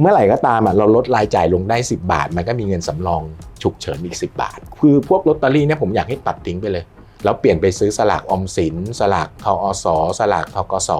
เมื่อไหร่ก็ตามอะเราลดรายจ่ายลงได้ 10 บาท มันก็มีเงินสำรองฉุกเฉินอีก 10 บาท คือพวกลอตเตอรี่เนี่ยผมอยากให้ตัดทิ้งไปเลย แล้วเปลี่ยนไปซื้อสลากออมสิน สลากทอสสลากทกส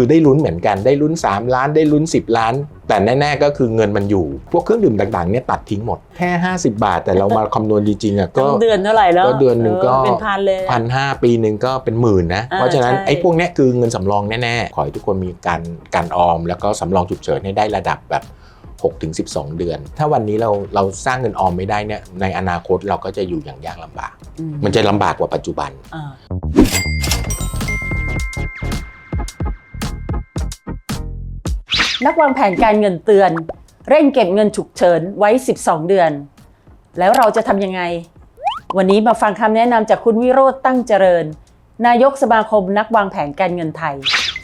คือได้ลุ้นเหมือนกันได้ลุ้น 3 ล้านได้ลุ้น 10 ล้าน แต่แน่ๆก็คือเงินมันอยู่ พวกเครื่องดื่มต่างๆเนี่ยตัดทิ้งหมดแค่ 50 บาท แต่เรามาคำนวณจริงๆอะก็ทั้งเดือนเท่าไหร่แล้วก็เดือนหนึ่งก็เป็นพันเลยพันห้าปีหนึ่งก็เป็นหมื่นนะอ่าเพราะฉะนั้นใช่ไอ้พวกเนี้ยคือเงินสำรองแน่ๆ ขอให้ทุกคนมีการการออม แล้วก็สำรองฉุกเฉินให้ได้ระดับแบบ6ถึง12 เดือน ถ้าวันนี้เราเราสร้างเงินออมไม่ได้เนี่ยในอนาคตเราก็จะอยู่อย่างยากลำบากอืมมันจะลำบากกว่าปัจจุบัน นักวางแผนการเงินเตือน เร่งเก็บเงินฉุกเฉินไว้ 12 เดือน แล้วเราจะทำยังไง วันนี้มาฟังคำแนะนำจากคุณวิโรธตั้งเจริญ นายกสมาคมนักวางแผนการเงินไทย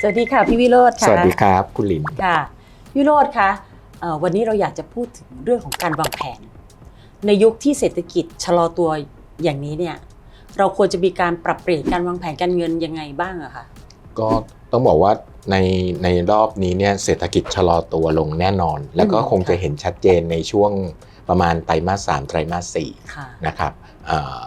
สวัสดีค่ะพี่วิโรธสค่ะวัสดีครับคุณหลินค่ะวิโรธคะเอ่อวันนี้เราอยากจะพูดถึงเรื่องของการวางแผน ในยุคที่เศรษฐกิจชะลอตัวอย่างนี้เนี่ยเราควรจะมีการปรับเปลี่ยนการวางแผนการเงินยังไงบ้างอะคะก็ ต้องบอกว่าในในรอบนี้เนี่ยเศรษฐกิจชะลอตัวลงแน่นอน แล้วก็อืมคงจะเห็นชัดเจนในช่วงประมาณไตรมาสสามไตรมาสสี่ค่ะนะครับเอ่อ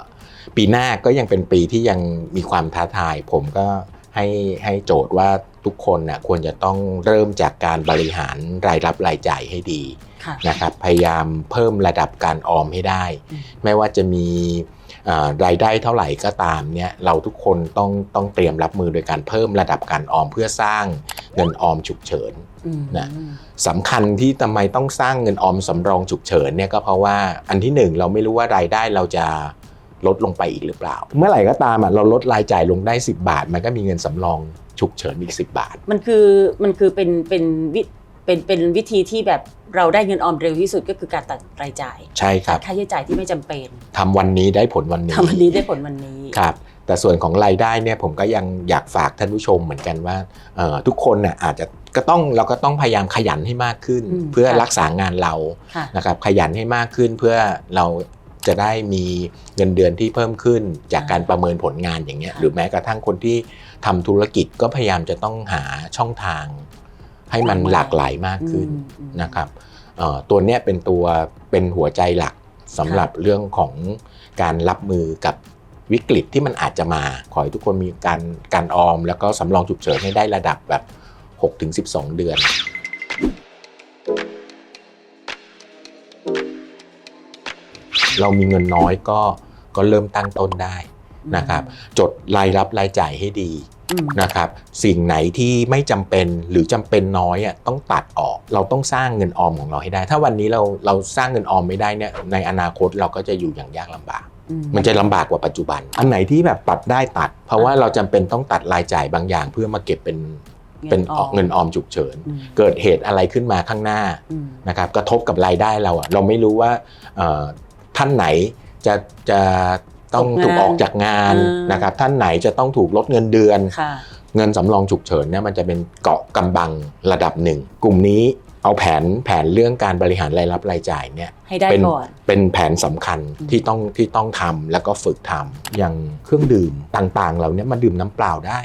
ปีหน้าก็ยังเป็นปีที่ยังมีความท้าทาย ผมก็ให้ให้โจทย์ว่าทุกคนน่ะควรจะต้องเริ่มจากการบริหารรายรับรายจ่ายให้ดีค่ะนะครับพยายามเพิ่มระดับการออมให้ได้อืมไม่ว่าจะมีเอ่อ รายได้เท่าไหร่ก็ตามเนี่ยเราทุกคนต้องต้องเตรียมรับมือโดยการเพิ่มระดับการออมเพื่อสร้างเงินออมฉุกเฉินอืมนะสำคัญที่ทำไมต้องสร้างเงินออมสำรองฉุกเฉินเนี่ยก็เพราะว่าอันที่หนึ่งเราไม่รู้ว่ารายได้เราจะลดลงไปอีกหรือเปล่า เมื่อไหร่ก็ตามอะเราลดรายจ่ายลงได้ 10 บาท มันก็มีเงินสำรองฉุกเฉินอีก 10 บาท มันคือมันคือเป็นเป็นวิ เป็นเป็นวิธีที่แบบเราได้เงินออมเร็วที่สุดก็คือการตัดรายจ่ายใช่คตัรัดบค่าใช้จ่ายที่ไม่จำเป็นทำวันนี้ได้ผลวันนี้ ทำวันนี้ได้ผลวันนี้ครับแต่ส่วนของรายได้เนี่ยผมก็ยังอยากฝากท่านผู้ชมเหมือนกันว่าเอ่อทุกคนน่ะอาจจะก็ต้องเราก็ต้องพยายามขยันให้มากขึ้นอืมเพื่อค่ะรักษางานเราค่ะ นะครับขยันให้มากขึ้นเพื่อเราจะได้มีเงินเดือนที่เพิ่มขึ้น จากการประเมินผลงานอย่างเงี้ยค่ะ หรือแม้กระทั่งคนที่ทำธุรกิจก็พยายามจะต้องหาช่องทาง ให้มันหลากหลายมากขึ้นอืมอืมนะครับเอ่อตัวเนี้ยเป็นตัวเป็นหัวใจหลักสำหรับเรื่องของการรับมือกับวิกฤตที่มันอาจจะมา ขอให้ทุกคนมีการการออม แล้วก็สำรองฉุกเฉินให้ได้ระดับแบบ 6-12 เดือนเรามีเงินน้อยก็ก็เริ่มตั้งต้นได้นะครับ จดรายรับรายจ่ายให้ดีอืม นะครับสิ่งไหนที่ไม่จำเป็นหรือจำเป็นน้อยอะต้องตัดออก เราต้องสร้างเงินออมของเราให้ได้ ถ้าวันนี้เราเราสร้างเงินออมไม่ได้เนี่ยในอนาคตเราก็จะอยู่อย่างยากลำบากอืมันจะลำบากกว่าปัจจุบัน อันไหนที่แบบตัดได้ตัด เพราะว่าเราจำเป็นต้องตัดรายจ่ายบางอย่าง เพื่อมาเก็บเป็นเป็นออกเงินออมฉุกเฉินอืมเกิดเหตุอะไรขึ้นมาข้างหน้าอืมนะครับกระทบกับรายได้เราอะเราไม่รู้ว่าเอ่อท่านไหนจะจะ ต้องถูกออกจากงานนะครับท่านไหนจะต้องถูกลดเงินเดือนค่ะเงินสำรองฉุกเฉินเนี่ยมันจะเป็นเกาะกำบังระดับหนึ่ง กลุ่มนี้เอาแผนแผนเรื่องการบริหารรายรับรายจ่ายเนี่ยให้ได้เป็นก่อนเป็นแผนสำคัญอืมที่ต้องที่ต้องทำแล้วก็ฝึกทำอย่างเครื่องดื่มต่างๆเราเนี่ยมาดื่มน้ำเปล่าได้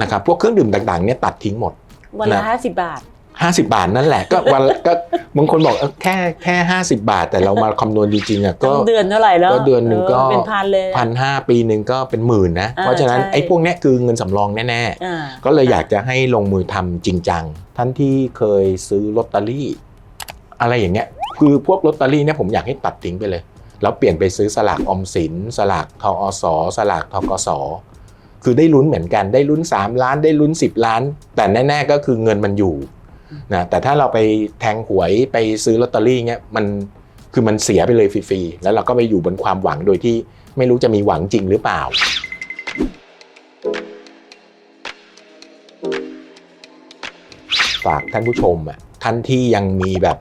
นะครับพวกเครื่องดื่มต่างๆเนี่ยตัดทิ้งหมดวันละนะห้าสิบบาท 50 บาทนั่นแหละก็วันละก็บางคนบอกเออแค่แค่ 50 บาท แต่เรามาคำนวณจริงๆอะก็ทั้งเดือนเท่าไหร่แล้วก็เดือนหนึ่งก็เป็นพันเลยพันห้าปีหนึ่งก็เป็นหมื่นนะอ่าเพราะฉะนั้นใช่ไอ้พวกเนี้ยคือเงินสำรองแน่ๆอ่าก็เลยอยากจะให้ลงมือทำจริงจังท่านที่เคยซื้อลอตเตอรี่ อะไรอย่างเงี้ยคือพวกลอตเตอรี่เนี่ยผมอยากให้ตัดทิ้งไปเลย แล้วเปลี่ยนไปซื้อสลากออมสิน สลากทอสสลากทกสคือได้ลุ้นเหมือนกันได้ลุ้น 3 ล้านได้ลุ้น 10 ล้าน แต่แน่ ๆ ก็คือเงินมันอยู่ นะแต่ถ้าเราไปแทงหวยไปซื้อลอตเตอรี่เงี้ยมันคือมันเสียไปเลยฟรีๆแล้วเราก็ไปอยู่บนความหวังโดยที่ไม่รู้จะมีหวังจริงหรือเปล่า ฝากท่านผู้ชมอะท่านที่ยังมีแบบ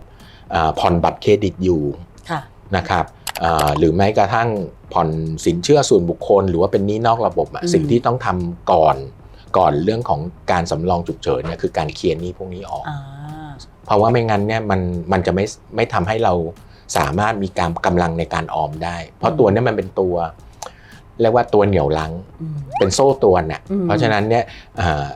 อ่าผ่อนบัตรเครดิตอยู่ค่ะนะครับอ่าหรือแม้กระทั่งผ่อนสินเชื่อส่วนบุคคล หรือว่าเป็นหนี้นอกระบบอะอืมสิ่งที่ต้องทำก่อน ก่อนเรื่องของการสำรองฉุกเฉินเนี่ยคือการเคลียร์หนี้พวกนี้ออกอ่าเพราะว่าไม่งั้นเนี่ยมันมันจะไม่ไม่ทำให้เราสามารถมีการกำลังในการออมได้ เพราะตัวเนี้มันเป็นตัวเรียกว่าตัวเหนี่ยวลังอืมเป็นโซ่ตรวนน่ะอืมเพราะฉะนั้นเนี่ยอ่า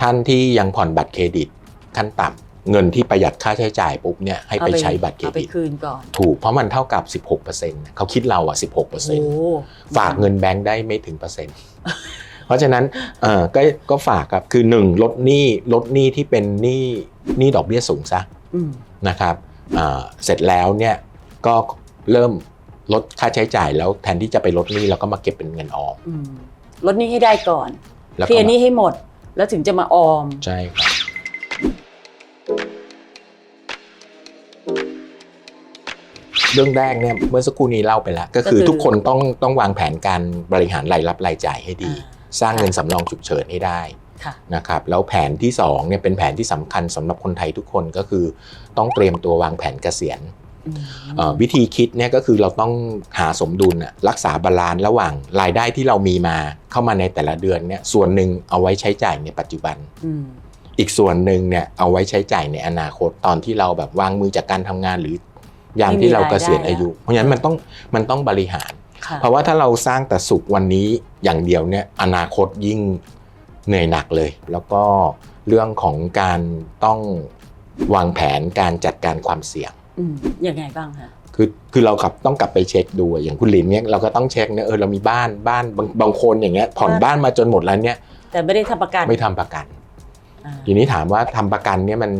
ท่านที่ยังผ่อนบัตรเครดิตขั้นต่เงินที่ประหยัดค่าใช้จ่ายปุ๊บเนี่ยให้ไปใช้บัตรเครเอาไปดิตคืนก่อนถูกเพราะมันเท่ากับ 16%เขาคิดเราอะ 16%โอ้ฝากเงินแบงค์ได้ไม่ถึงเปอร์เซ็นต์ เพราะฉะนั้นเอ่อก็ก็ฝากครับคือหนึ่งลดหนี้ลดหนี้ที่เป็นหนี้หนี้ดอกเบี้ยสูงซะอืมนะครับอ่าเสร็จแล้วเนี่ยก็เริ่มลดค่าใช้จ่ายแล้วแทนที่จะไปลดหนี้เราก็มาเก็บเป็นเงินออมอืมลดหนี้ให้ได้ก่อนแล้วเคลีก็ยร์หนี้ให้หมด แล้วถึงจะมาออมใช่ครับเรื่องแรกเนี่ยเมื่อสักครู่นี้เล่าไปแล้ว ก็คือก็คือทุกคนต้องต้องวางแผนการบริหารรายรับรายจ่ายให้ดีอ่า สร้างเงินสำรองฉุกเฉินให้ได้ค่ะนะครับแล้วแผนที่2เนี่ยเป็นแผนที่สำคัญสำหรับคนไทยทุกคนก็คือ ต้องเตรียมตัววางแผนเกษียณอืมเอ่อวิธีคิดเนี่ยก็คือเราต้องหาสมดุลน่ะรักษาบาลานซ์ระหว่างรายได้ที่เรามีมาเข้ามาในแต่ละเดือนเนี่ยส่วนหนึ่งเอาไว้ใช้จ่ายในปัจจุบันอืมอีกส่วนหนึ่งเนี่ยเอาไว้ใช้จ่ายในอนาคตตอนที่เราแบบวางมือจากการทำงานหรือยามที่เราเกษียณอายุ เพราะฉะนั้นมันต้องมันต้องบริหารค่ะ เพราะว่าถ้าเราสร้างแต่สุขวันนี้อย่างเดียวเนี่ยอนาคตยิ่งเหนื่อยหนักเลย แล้วก็เรื่องของการต้องวางแผนการจัดการความเสี่ยงอืมยังไงบ้างคะคือคือเรากลับต้องกลับไปเช็คดูอะอย่างคุณลินเนี่ยเราก็ต้องเช็คเนี่ยเออเรามีบ้านบ้านบางบางคนอย่างเงี้ยผ่อนบ้านมาจนหมดแล้วเนี่ยแต่ไม่ได้ทำประกัน ไม่ทำประกันอ่า ทีนี้ถามว่าทำประกันเนี่ยมัน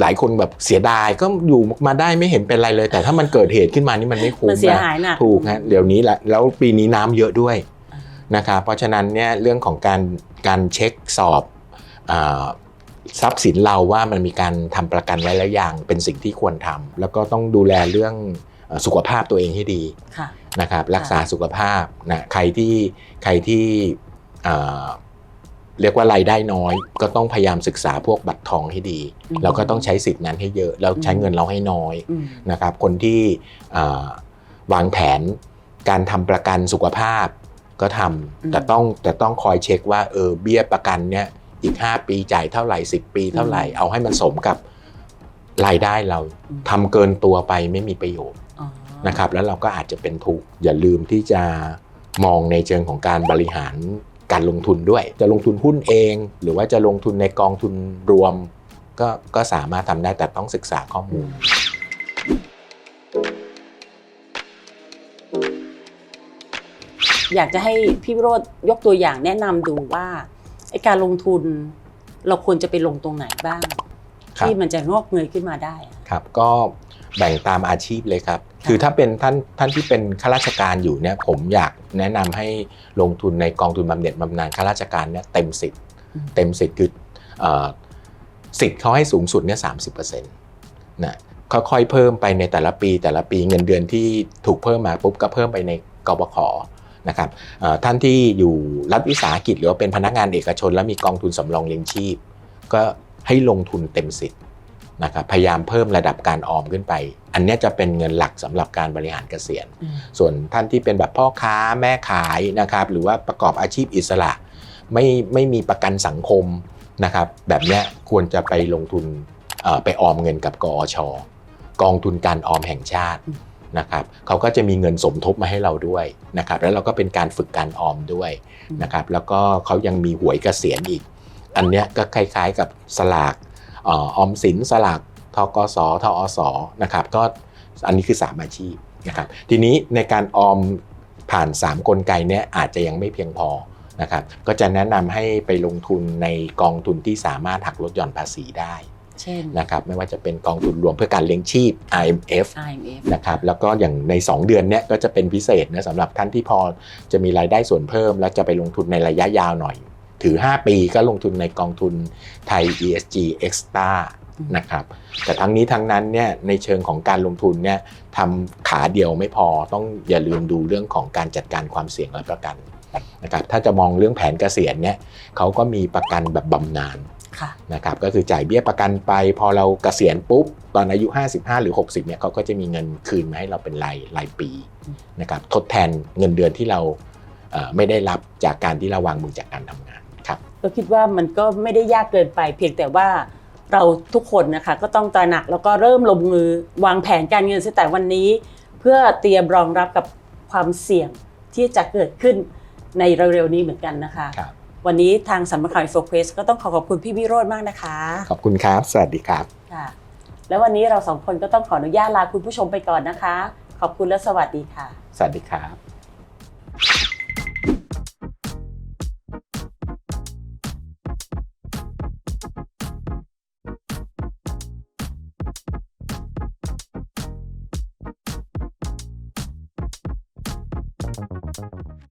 หลายคนแบบเสียดายก็อยู่มาได้ไม่เห็นเป็นไรเลย แต่ถ้ามันเกิดเหตุขึ้นมานี่มันไม่คุ้มมันเสียนะหายหนักถูกฮะเดี๋ยวนี้แหละแล้วปีนี้น้ำเยอะด้วยอ่านะครับเพราะฉะนั้นเนี่ยเรื่องของการการเช็คสอบอาทรัพย์สินเราว่ามันมีการทำประกันไว้แล้วอย่างเป็นสิ่งที่ควรทำแล้วก็ต้องดูแลเรื่องเอ่อสุขภาพตัวเองให้ดีค่ะนะครับรักษาสุขภาพนะใครที่ใครที่อ่า เรียกว่ารายได้น้อย ก็ต้องพยายามศึกษาพวกบัตรทองให้ดีอืมแล้วก็ต้องใช้สิทธินั้นให้เยอะแล้วใช้อืมเงินเราให้น้อยอืมนะครับ คนที่อ่าวางแผนการทำประกันสุขภาพก็ทำแต่ต้องแต่ต้องคอยเช็คว่าเออเบี้ยประกันเนี่ยอีก 5 ปีจ่ายเท่าไหร่ 10 ปีเท่าไหร่เอาให้มันสมกับรายได้เราทำเกินตัวไปไม่มีประโยชน์อ๋อนะครับ แล้วเราก็อาจจะเป็นทุกข์อย่าลืมที่จะมองในเชิงของการบริหาร การลงทุนด้วย จะลงทุนหุ้นเอง หรือว่าจะลงทุนในกองทุนรวม ก็ก็สามารถทำได้แต่ต้องศึกษาข้ออืมูลมอยากจะให้พี่วิโรธยกตัวอย่างแนะนำดูว่าไอการลงทุนเราควรจะไปลงตรงไหนบ้าง ครับ ที่มันจะงอกเงยขึ้นมาได้อะครับก็ แบ่งตามอาชีพเลยครับค่ะคือถ้าเป็นท่านท่านที่เป็นข้าราชการอยู่เนี่ยผมอยากแนะนำให้ลงทุนในกองทุนบำเหน็จบำนาญข้าราชการเนี่ยเต็มสิทธิ์เต็มสิทธิ์คือเอ่อสิทธิ์เขาให้สูงสุดเนี่ยสามสิบเปอร์เซ็นต์นะค่อยๆเพิ่มไปในแต่ละปี แต่ละปีเงินเดือนที่ถูกเพิ่มมาปุ๊บก็เพิ่มไปในกบขนะครับเอ่อท่านที่อยู่รัฐวิสาหกิจหรือว่าเป็นพนักงานเอกชน แล้วมีกองทุนสำรองเลี้ยงชีพ ก็ให้ลงทุนเต็มสิทธิ์ นะครับพยายามเพิ่มระดับการออมขึ้นไป อันเนี้ยจะเป็นเงินหลักสำหรับการบริหารเกษียณอืมส่วนท่านที่เป็นแบบพ่อค้าแม่ขายนะครับหรือว่าประกอบอาชีพอิสระ ไม่ไม่มีประกันสังคมนะครับแบบเนี้ยควรจะไปลงทุนเอ่อไปออมเงินกับกอชกองทุนการออมแห่งชาตินะครับเขาก็จะมีเงินสมทบมาให้เราด้วยนะครับแล้วเราก็เป็นการฝึกการออมด้วยนะครับแล้วก็เขายังมีหวยเกษียณอีก อันเนี้ยก็คล้ายๆกับสลากเออออมสินสลากทกสทอสนะครับก็อันนี้คือ 3 อาชีพนะครับทีนี้ในการออมผ่าน 3 กลไกเนี้ยอาจจะยังไม่เพียงพอนะครับก็จะแนะนำให้ไปลงทุนในกองทุนที่สามารถหักลดหย่อนภาษีได้เช่นนะครับไม่ว่าจะเป็นกองทุนรวมเพื่อการเลี้ยงชีพ IMF IMF นะครับแล้วก็อย่างใน 2 เดือนเนี้ยก็จะเป็นพิเศษนะสำหรับท่านที่พอจะมีรายได้ส่วนเพิ่ม แล้วจะไปลงทุนในระยะยาวหน่อย ถือ 5 ปีก็ลงทุนในกองทุนไทย ESG Extra อืมนะครับแต่ทั้งนี้ทั้งนั้นเนี่ยในเชิงของการลงทุนเนี่ยทำขาเดียวไม่พอต้องอย่าลืมดูเรื่องของการจัดการความเสี่ยงและประกันนะครับถ้าจะมองเรื่องแผนเกษียณเนี่ยเขาก็มีประกันแบบบำนาญค่ะนะครับก็คือจ่ายเบี้ยประกันไป พอเราเกษียณปุ๊บ ตอนอายุ 55 หรือ 60เนี่ยเขาก็จะมีเงินคืนมาให้เราเป็นรายรายปีอืมนะครับทดแทนเงินเดือนที่เราเอ่อไม่ได้รับจากการที่เราวางมือจากการทำงาน ครับก็คิดว่ามันก็ไม่ได้ยากเกินไป เพียงแต่ว่าเราทุกคนนะคะก็ต้องตระหนักแล้วก็เริ่มลงมือวางแผนการเงินตั้งแต่วันนี้ เพื่อเตรียมรองรับกับความเสี่ยงที่จะเกิดขึ้นในเร็วๆนี้เหมือนกันนะคะครับวันนี้ทางสำนักข่าวโฟเ u สก็ต้องขอขอบคุณพี่วิโรจน์มากนะคะ ขอบคุณครับ สวัสดีครับค่ะค่ะแล้ววันนี้เราสองคนก็ต้องขออนุญาตลาคุณผู้ชมไปก่อนนะคะ ขอบคุณและสวัสดีค่ะ สวัสดีครับ